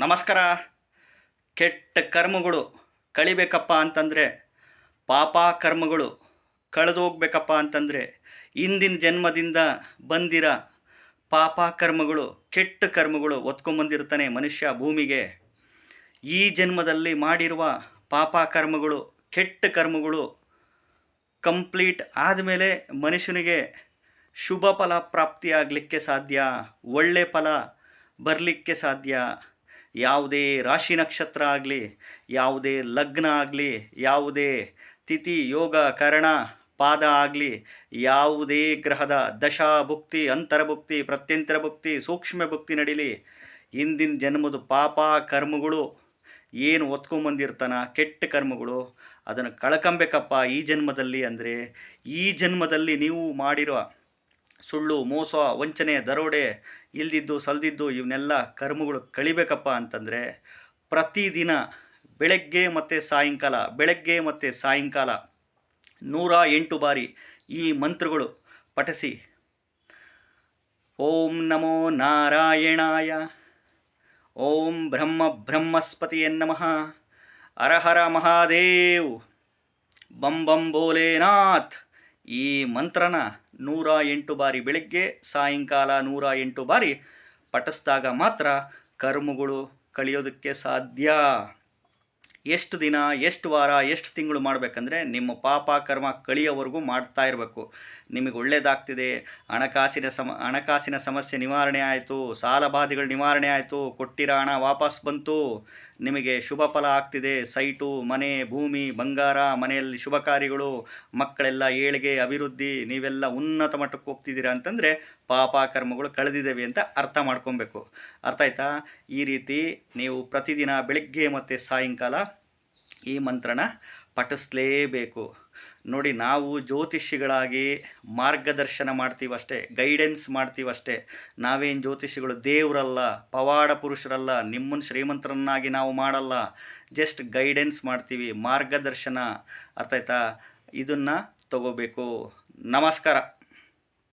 ನಮಸ್ಕಾರ. ಕೆಟ್ಟ ಕರ್ಮಗಳು ಕಳಿಬೇಕಪ್ಪ ಅಂತಂದರೆ, ಪಾಪ ಕರ್ಮಗಳು ಕಳೆದೋಗ್ಬೇಕಪ್ಪ ಅಂತಂದರೆ, ಇಂದಿನ ಜನ್ಮದಿಂದ ಬಂದಿರ ಪಾಪ ಕರ್ಮಗಳು, ಕೆಟ್ಟ ಕರ್ಮಗಳು ಒತ್ಕೊಂಬಂದಿರ್ತಾನೆ ಮನುಷ್ಯ ಭೂಮಿಗೆ. ಈ ಜನ್ಮದಲ್ಲಿ ಮಾಡಿರುವ ಪಾಪ ಕರ್ಮಗಳು, ಕೆಟ್ಟ ಕರ್ಮಗಳು ಕಂಪ್ಲೀಟ್ ಆದಮೇಲೆ ಮನುಷ್ಯನಿಗೆ ಶುಭ ಫಲ ಪ್ರಾಪ್ತಿಯಾಗಲಿಕ್ಕೆ ಸಾಧ್ಯ, ಒಳ್ಳೆ ಫಲ ಬರಲಿಕ್ಕೆ ಸಾಧ್ಯ. ಯಾವುದೇ ರಾಶಿ ನಕ್ಷತ್ರ ಆಗಲಿ, ಯಾವುದೇ ಲಗ್ನ ಆಗಲಿ, ಯಾವುದೇ ತಿಥಿ, ಯೋಗ, ಕರಣ, ಪಾದ ಆಗಲಿ, ಯಾವುದೇ ಗ್ರಹದ ದಶಾ ಭುಕ್ತಿ ಅಂತರಭುಕ್ತಿ ಪ್ರತ್ಯಂತರ ಭುಕ್ತಿ ಸೂಕ್ಷ್ಮ ಭುಕ್ತಿ ನಡೀಲಿ ಹಿಂದಿನ ಜನ್ಮದ ಪಾಪ ಕರ್ಮಗಳು ಏನು ಒತ್ಕೊಂಬಂದಿರ್ತಾನ, ಕೆಟ್ಟ ಕರ್ಮಗಳು, ಅದನ್ನು ಕಳ್ಕಂಬೇಕಪ್ಪ ಈ ಜನ್ಮದಲ್ಲಿ ಅಂದರೆ, ಈ ಜನ್ಮದಲ್ಲಿ ನೀವು ಮಾಡಿರೋ ಸುಳ್ಳು, ಮೋಸ, ವಂಚನೆ, ದರೋಡೆ ಇಲ್ದಿದ್ದು ಸಲ್ದಿದ್ದು ಇವನ್ನೆಲ್ಲ ಕರ್ಮಗಳು ಕಳಿಬೇಕಪ್ಪ ಅಂತಂದರೆ ಪ್ರತಿದಿನ ಬೆಳಗ್ಗೆ ಮತ್ತು ಸಾಯಂಕಾಲ, ಬೆಳಗ್ಗೆ ಮತ್ತು ಸಾಯಂಕಾಲ ನೂರ ಎಂಟು ಬಾರಿ ಈ ಮಂತ್ರಗಳು ಪಠಿಸಿ. ಓಂ ನಮೋ ನಾರಾಯಣಾಯ. ಓಂ ಬ್ರಹ್ಮ ಬ್ರಹ್ಮಸ್ಪತಿಯೇ ನಮಃ. ಅರಹರ ಮಹಾದೇವ್. ಬಂ ಬಂ ಭೋಲೇನಾಥ್. ಈ ಮಂತ್ರನ ನೂರ ಎಂಟು ಬಾರಿ ಬೆಳಗ್ಗೆ, ಸಾಯಂಕಾಲ ನೂರ ಎಂಟು ಬಾರಿ ಪಠಿಸಿದಾಗ ಮಾತ್ರ ಕರ್ಮಗಳು ಕಳಿಯೋದಕ್ಕೆ ಸಾಧ್ಯ. ಎಷ್ಟು ದಿನ, ಎಷ್ಟು ವಾರ, ಎಷ್ಟು ತಿಂಗಳು ಮಾಡಬೇಕಂದ್ರೆ ನಿಮ್ಮ ಪಾಪ ಕರ್ಮ ಕಳಿಯೋವರೆಗೂ ಮಾಡ್ತಾ ಇರಬೇಕು. ನಿಮಗೆ ಒಳ್ಳೆಯದಾಗ್ತಿದೆ ಹಣಕಾಸಿನ ಸಮ, ಹಣಕಾಸಿನ ಸಮಸ್ಯೆ ನಿವಾರಣೆ ಆಯಿತು, ಸಾಲಬಾಧೆಗಳು ನಿವಾರಣೆ ಆಯಿತು, ಕೊಟ್ಟಿರೋ ಹಣ ವಾಪಸ್ ಬಂತು. ನಿಮಗೆ ಶುಭ ಫಲ ಆಗ್ತಿದೆ. ಸೈಟು, ಮನೆ, ಭೂಮಿ, ಬಂಗಾರ, ಮನೆಯಲ್ಲಿ ಶುಭ ಕಾರ್ಯಗಳು, ಮಕ್ಕಳೆಲ್ಲ ಏಳಿಗೆ ಅಭಿವೃದ್ಧಿ, ನೀವೆಲ್ಲ ಉನ್ನತ ಮಟ್ಟಕ್ಕೆ ಹೋಗ್ತಿದ್ದೀರಾ ಅಂತಂದರೆ ಪಾಪ ಕರ್ಮಗಳು ಕಳೆದಿದ್ದೇವೆ ಅಂತ ಅರ್ಥ ಮಾಡ್ಕೊಬೇಕು. ಅರ್ಥ ಆಯ್ತಾ? ಈ ರೀತಿ ನೀವು ಪ್ರತಿದಿನ ಬೆಳಗ್ಗೆ ಮತ್ತು ಸಾಯಂಕಾಲ ಈ ಮಂತ್ರನ ಪಠಿಸ್ಲೇಬೇಕು. ನೋಡಿ, ನಾವು ಜ್ಯೋತಿಷಿಗಳಾಗಿ ಮಾರ್ಗದರ್ಶನ ಮಾಡ್ತೀವಷ್ಟೇ ಗೈಡೆನ್ಸ್ ಮಾಡ್ತೀವಷ್ಟೇ ನಾವೇನು ಜ್ಯೋತಿಷಿಗಳು ದೇವರಲ್ಲ, ಪವಾಡ ಪುರುಷರಲ್ಲ ನಿಮ್ಮನ್ನು ಶ್ರೀಮಂತರನ್ನಾಗಿ ನಾವು ಮಾಡಲ್ಲ. ಜಸ್ಟ್ ಗೈಡೆನ್ಸ್ ಮಾಡ್ತೀವಿ, ಮಾರ್ಗದರ್ಶನ. ಅರ್ಥ ಆಯ್ತಾ ಇದನ್ನು ತಗೋಬೇಕು. ನಮಸ್ಕಾರ.